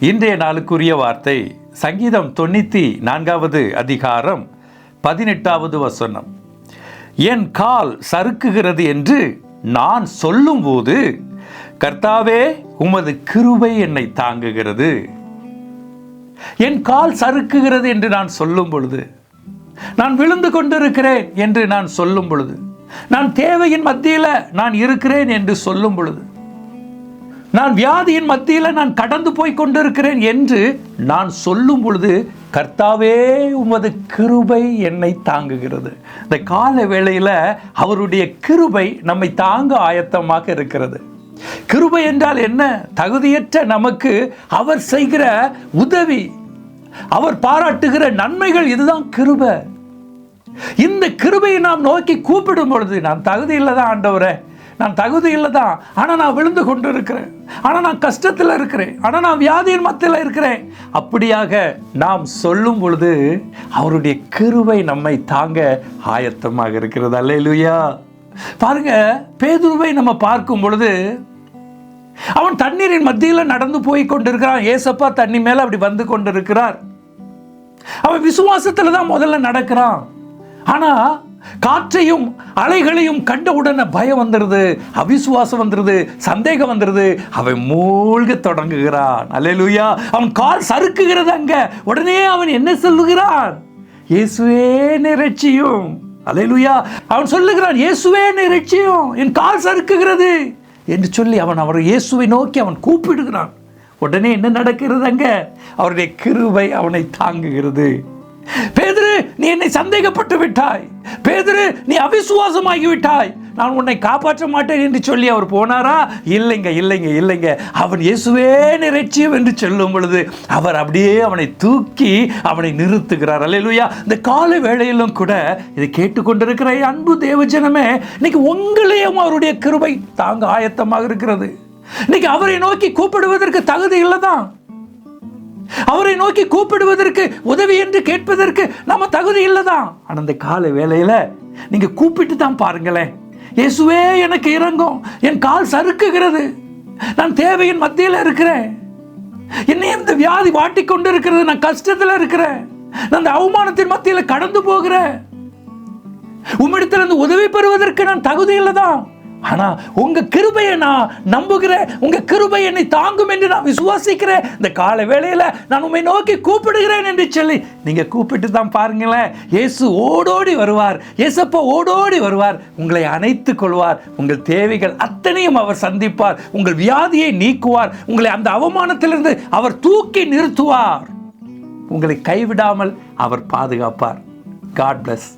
இன்றைய நாளுக்குரிய வார்த்தை சங்கீதம் தொண்ணூற்றி நான்காவது அதிகாரம் பதினெட்டாவது வசனம். என் கால் சறுக்குகிறது என்று நான் சொல்லும்போது கர்த்தாவே உமது கிருபை என்னை தாங்குகிறது. என் கால் சறுக்குகிறது என்று நான் சொல்லும் பொழுது நான் விழுந்து கொண்டிருக்கிறேன் என்று நான் சொல்லும் பொழுது நான் தேவையின் மத்தியில் நான் இருக்கிறேன் என்று சொல்லும் பொழுது நான் வியாதியின் மத்தியில் நான் கடந்து போய் கொண்டிருக்கிறேன் என்று நான் சொல்லும் பொழுது கர்த்தாவே உமது கிருபை என்னை தாங்குகிறது. இந்த கால வேளையில் அவருடைய கிருபை நம்மை தாங்க ஆயத்தமாக இருக்கிறது. கிருபை என்றால் என்ன? தகுதியற்ற நமக்கு அவர் செய்கிற உதவி அவர் பாராட்டுகிற நன்மைகள் இதுதான் கிருபை. இந்த கிருபையை நாம் நோக்கி கூப்பிடும் பொழுது நான் தகுதியில் தான் ஆண்டவரை நான் தகுதி இல்லை தான். ஆனால் நான் விழுந்து கொண்டு இருக்கிறேன் ஆனால் நான் கஷ்டத்தில் இருக்கிறேன். ஆனால் நான் வியாதியின் மத்தியில் இருக்கிறேன். அப்படியாக நாம் சொல்லும் பொழுது அவருடைய கருவை நம்மை தாங்க ஆயத்தமாக இருக்கிறது. அல்லேலூயா. பாருங்க பேதுருவை நம்ம பார்க்கும் பொழுது அவன் தண்ணீரின் மத்தியில் நடந்து போய் கொண்டிருக்கிறான். ஏசப்பா தண்ணி மேலே அப்படி வந்து கொண்டிருக்கிறார். அவன் விசுவாசத்தில் தான் முதல்ல நடக்கிறான். ஆனால் காற்றையும் அலைகளையும் கண்ட உடனே பயம் வந்துடுது அவிசுவாசம் வந்துடுது சந்தேகம் வந்துடுது அவன் மூழ்க தொடங்குகிறான். அல்லேலூயா. அவன் கால் சறுக்குகிறது அங்க. உடனே அவன் என்ன சொல்லுகிறான்? இயேசுவே நிறச்சியும் அல்லேலூயா. அவன் சொல்லுகிறான் இயேசுவே நிறச்சியும் என் கால் சறுக்குகிறது என்று சொல்லி அவன் அவர் இயேசுவை நோக்கி அவன் கூப்பிடுகிறான். உடனே என்ன நடக்கிறது அங்க? அவருடைய கிருபை அவனை தாங்குகிறது. நீ என்னை சந்தேகப்பட்டு விட்டாய். பேதுரு நீ அவிசுவாசமாகி விட்டாய் நான் உன்னை காப்பாற்ற மாட்டேன் என்று சொல்லி அவர் போனாரா? இல்லைங்க இல்லைங்க இல்லைங்க. அவன் இயேசுவே நிறைச்சியம் என்று சொல்லும் பொழுது அவர் அப்படியே அவனை தூக்கி அவனை நிறுத்துகிறார். அல்லையா இந்த காலை வேளையிலும் கூட இதை கேட்டுக்கொண்டிருக்கிற அன்பு தேவஜனமே இன்னைக்கு உங்களையும் அவருடைய கிருபை தாங்க ஆயத்தமாக இருக்கிறது. இன்னைக்கு அவரை நோக்கி கூப்பிடுவதற்கு தகுதி இல்லை தான் அவரை நோக்கி கூப்பிடுவதற்கு உதவி என்று கேட்பதற்கு நம்ம தகுதி இல்லைதான். ஆனால் அந்த கால வேலையில் நீங்க கூப்பிட்டு தான் பாருங்களேன். இயேசுவே எனக்கு இறங்கும். என் கால் சறுக்குகிறது. நான் தேவையின் மத்தியில் இருக்கிறேன். என்னையும் இந்த வியாதி வாட்டி கொண்டு இருக்கிறது நான் கஷ்டத்தில் இருக்கிறேன். நான் அந்த அவமானத்தின் மத்தியில் கடந்து போகிறேன். உம்மிடத்திலிருந்து உதவி பெறுவதற்கு நான் தகுதி இல்லைதான். ஆனால் உங்கள் கிருபையை நான் நம்புகிறேன். உங்கள் கிருபை என்னை தாங்கும் என்று நான் விசுவாசிக்கிறேன். இந்த கால வேளையில் நான் உண்மை நோக்கி கூப்பிடுகிறேன் என்று சொல்லி நீங்கள் கூப்பிட்டு தான் பாருங்களேன். இயேசு ஓடோடி வருவார். இயேசப்பா ஓடோடி வருவார். உங்களை அணைத்து கொள்வார். உங்கள் தேவைகள் அத்தனையும் அவர் சந்திப்பார். உங்கள் வியாதியை நீக்குவார். உங்களை அந்த அவமானத்திலிருந்து அவர் தூக்கி நிறுத்துவார். உங்களை கைவிடாமல் அவர் பாதுகாப்பார். God plus